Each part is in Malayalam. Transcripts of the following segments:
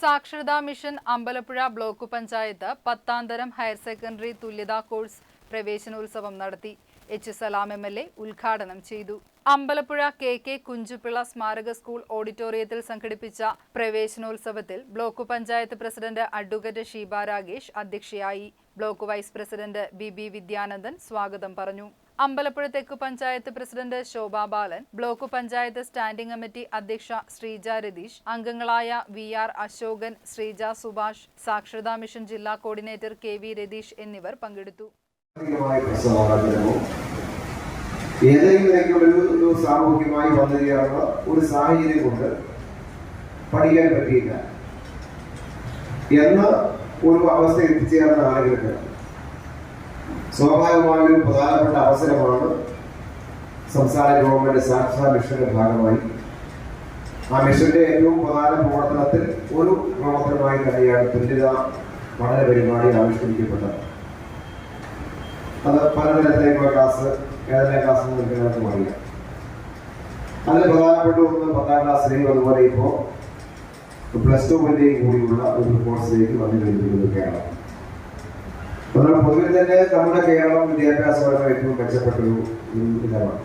സാക്ഷരതാ മിഷൻ അമ്പലപ്പുഴ ബ്ലോക്ക് പഞ്ചായത്ത് പത്താംതരം ഹയർ സെക്കൻഡറി തുല്യതാ കോഴ്സ് പ്രവേശനോത്സവം നടത്തി. H. Salam M. L. A ഉദ്ഘാടനം ചെയ്തു. അമ്പലപ്പുഴ കെ. കെ. കുഞ്ചുപിള്ള സ്മാരക സ്കൂൾ ഓഡിറ്റോറിയത്തിൽ സംഘടിപ്പിച്ച പ്രവേശനോത്സവത്തിൽ block panchayat president advocate Sheeba Ragesh അധ്യക്ഷയായി. Block vice president B. B. Vidyanandan സ്വാഗതം പറഞ്ഞു. അമ്പലപ്പുഴ തെക്ക് panchayat president Shobha Balan block panchayat standing committee അധ്യക്ഷ ശ്രീജ രതീഷ് അംഗങ്ങളായ വി ആർ അശോകൻ ശ്രീജ സുഭാഷ് സാക്ഷരതാ മിഷൻ ജില്ലാ കോർഡിനേറ്റർ കെ വി രതീഷ് എന്നിവർ പങ്കെടുത്തു. ഒരു പഠിക്കാൻ പറ്റിയില്ല. എന്ന ഒരു അവസ്ഥ എത്തിച്ചേർന്ന ആളുകൾക്ക് സ്വാഭാവികമായ പ്രധാനപ്പെട്ട അവസരമാണ് സംസ്ഥാന ഗവൺമെന്റ് സാക്ഷരതാ മിഷന്റെ ഭാഗമായി. ആ മിഷന്റെ ഏറ്റവും പ്രധാന പ്രവർത്തനത്തിൽ ഒരു പ്രവർത്തനമായി തന്നെയാണ് തുല്യത പഠന പരിപാടി ആവിഷ്കരിക്കപ്പെട്ടത്. അത് പലതരത്തിലേക്കുള്ള ക്ലാസ് ഏതെല്ലാം ക്ലാസ് നിൽക്കുന്നതെന്ന് അറിയാം അതിൽ പ്രധാനപ്പെട്ട ഒന്ന് പത്താം ക്ലാസ്സിലെയും അതുപോലെ ഇപ്പോൾ പ്ലസ് ടുവിന്റെയും കൂടിയുള്ള ഒരു കോഴ്സിലേക്ക് വന്നു കഴിഞ്ഞിരിക്കുന്നത് കേരളം പൊതുവിൽ തന്നെ നമ്മുടെ കേരളം വിദ്യാഭ്യാസപരമായി ഏറ്റവും മെച്ചപ്പെട്ടൊരു ഇതമാണ്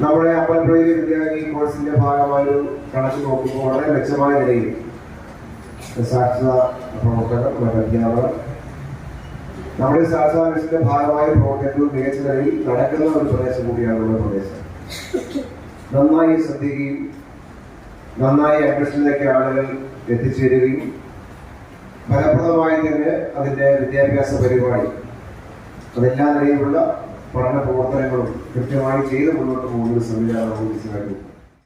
നമ്മുടെ അമ്പലപ്പുഴയിൽ വിദ്യാ ഈ കോഴ്സിന്റെ ഭാഗമായ ഒരു കണക്ക് നോക്കുമ്പോൾ വളരെ മെച്ചമായ നിലയിൽ സാക്ഷരതാ പ്രവർത്തകർ നമ്മുടെ അധ്യാപകർ നമ്മുടെ സാക്ഷരതാ മിഷന്റെ ഭാഗമായ പ്രവർത്തനങ്ങൾ മികച്ച നിലയിൽ നടക്കുന്ന ഒരു പ്രദേശം കൂടിയാണ് നമ്മുടെ പ്രദേശം. നന്നായി ശ്രദ്ധിക്കുകയും നന്നായി അന്വേഷണത്തിലേക്ക് ആളുകൾ എത്തിച്ചേരുകയും ഫലപ്രദമായി തന്നെ അതിന്റെ വിദ്യാഭ്യാസ പരിപാടി. അതെല്ലാ നിലയിലുള്ള പഠന പ്രവർത്തനങ്ങളും കൃത്യമായി ചെയ്ത് മുന്നോട്ട് പോകുന്ന സംവിധാനമാണ് മനസ്സിലാക്കുന്നത്